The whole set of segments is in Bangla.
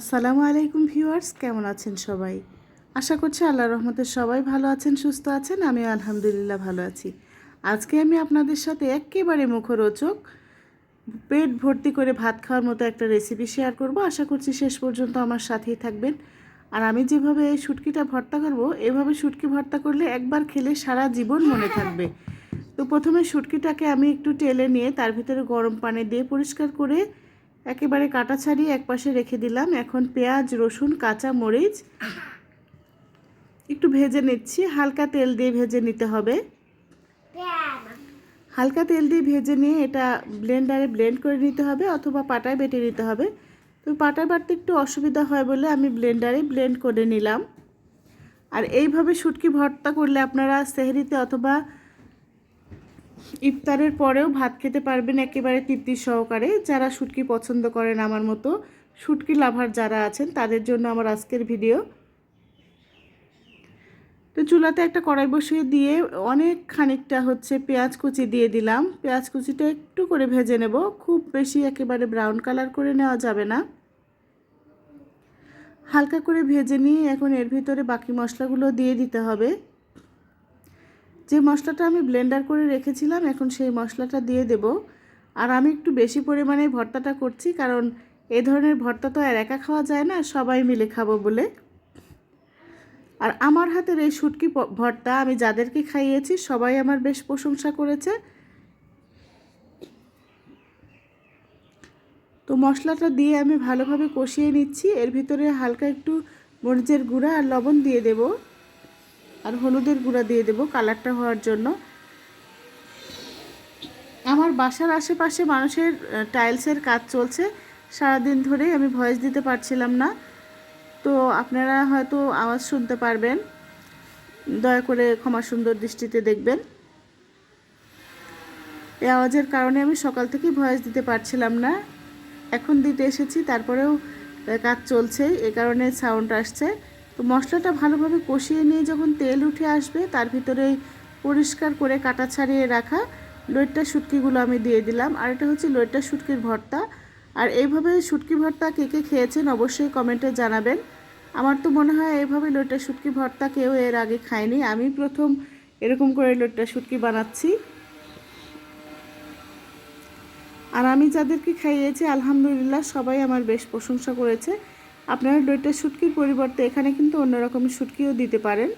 আসসালামু আলাইকুম ভিউয়ার্স, কেমন আছেন সবাই? আশা করছি আল্লাহ রহমতের সবাই ভালো আছেন, সুস্থ আছেন আমি আলহামদুলিল্লাহ ভালো আছি। আজকে আমি আপনাদের সাথে একেবারে মুখরোচক, পেট ভর্তি করে ভাত খাওয়ার মতো একটা রেসিপি শেয়ার করব। আশা করছি শেষ পর্যন্ত আমার সাথেই থাকবেন। আর আমি যেভাবে এই শুটকিটা ভর্তা করব, এভাবে শুটকি ভর্তা করলে একবার খেলে সারা জীবন মনে থাকবে। তো প্রথমে শুটকিটাকে আমি একটু টেলে নিয়ে তার ভিতরে গরম পানি দিয়ে পরিষ্কার করে একেবারে কাটা ছাড়িয়ে একপাশে রেখে দিলাম। এখন পেঁয়াজ, রসুন, কাঁচা মরিচ। একটু ভেজে নিচ্ছি। হালকা তেল দিয়ে ভেজে নিতে হবে। হালকা তেল দিয়ে ভেজে নিয়ে এটা ব্লেন্ডারে ব্লেন্ড করে নিতে হবে অথবা পাটায় বেটে নিতে হবে। তো পাটায় বাটতে একটু অসুবিধা হয় বলে আমি ব্লেন্ডারে ব্লেন্ড করে নিলাম। আর এইভাবে শুটকি ভর্তা করলে আপনারা সেহরিতে অথবা ইফতারের পরেও ভাত খেতে পারবেন একেবারে তৃপ্তি সহকারে। যারা শুটকি পছন্দ করেন আমার মতো, শুটকি লাভার যারা আছেন, তাদের জন্য আমার আজকের ভিডিও। তো চুলাতে একটা কড়াই বসিয়ে দিয়ে অনেক খানিকটা হচ্ছে পেঁয়াজ কুচি দিয়ে দিলাম। পেঁয়াজ কুচিটা একটু করে ভেজে নেব। খুব বেশি একেবারে ব্রাউন কালার করে নেওয়া যাবে না। হালকা করে ভেজে নিয়ে এখন এর ভিতরে বাকি মশলাগুলো দিয়ে দিতে হবে। যে মশলাটা আমি ব্লেন্ডার করে রেখেছিলাম, এখন সেই মশলাটা দিয়ে দেব। আর আমি একটু বেশি পরিমাণে ভর্তাটা করছি, কারণ এ ধরনের ভর্তা তো আর একা খাওয়া যায় না, সবাই মিলে খাব বলে। আর আমার হাতের এই শুটকি ভর্তা আমি যাদেরকে খাইয়েছি, সবাই আমার বেশ প্রশংসা করেছে। তো মশলাটা দিয়ে আমি ভালোভাবে কষিয়ে নিচ্ছি, এর ভিতরে হালকা একটু মরিচের গুঁড়া আর লবণ দিয়ে দেব। আর হলুদের গুঁড়া দিয়ে দেব কালারটা হওয়ার জন্য। আমার বাসার আশেপাশে মানুষের টাইলসের কাজ চলছে। সারাদিন ধরে আমি ভয়েস দিতে পারছিলাম না। তো আপনারা হয়তো আওয়াজ শুনতে পারবেন। দয়া করে ক্ষমা সুন্দর দৃষ্টিতে দেখবেন। এই আওয়াজের কারণে আমি সকাল থেকেই ভয়েস দিতে পারছিলাম না। এখন দিতে এসেছি, তারপরেও কাজ চলছে। এ কারণে সাউন্ড আসছে। তো মশলাটা ভালোভাবে কষিয়ে নিয়ে যখন তেল উঠে আসবে, তার ভিতরে পরিষ্কার করে কাটা ছাড়িয়ে রাখা লইট্টা শুটকিগুলো আমি দিয়ে দিলাম। আর এটা হচ্ছে লইট্টা শুটকির ভর্তা। আর এইভাবে শুটকি ভর্তা কে কে খেয়েছেন অবশ্যই কমেন্টে জানাবেন। আমার তো মনে হয় এইভাবে লইট্টা শুটকি ভর্তা কেউ এর আগে খায়নি। আমি প্রথম এরকম করে লইট্টা শুটকি বানাচ্ছি। আর আমি যাদেরকে খাইয়েছি, আলহামদুলিল্লাহ সবাই আমার বেশ প্রশংসা করেছে। আপনারা লইট্টা শুটকির পরিবর্তে এখানে কিন্তু অন্যরকম শুটকিও দিতে পারেন।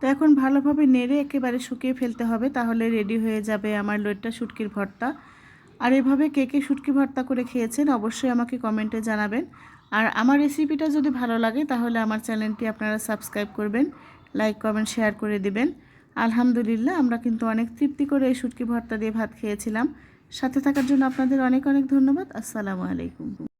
তো এখন ভালোভাবে নেড়ে একেবারে শুকিয়ে ফেলতে হবে, তাহলে রেডি হয়ে যাবে আমার লইট্টা শুটকির ভর্তা। আর এভাবে কে কে শুটকি ভর্তা করে খেয়েছেন অবশ্যই আমাকে কমেন্টে জানাবেন। আর আমার রেসিপিটা যদি ভালো লাগে, তাহলে আমার চ্যানেলটি আপনারা সাবস্ক্রাইব করবেন, লাইক, কমেন্ট, শেয়ার করে দিবেন। আলহামদুলিল্লাহ, আমরা কিন্তু অনেক তৃপ্তি করে এই শুটকি ভর্তা দিয়ে ভাত খেয়েছিলাম। সাথে থাকার জন্য আপনাদের অনেক অনেক ধন্যবাদ। আসসালামু আলাইকুম।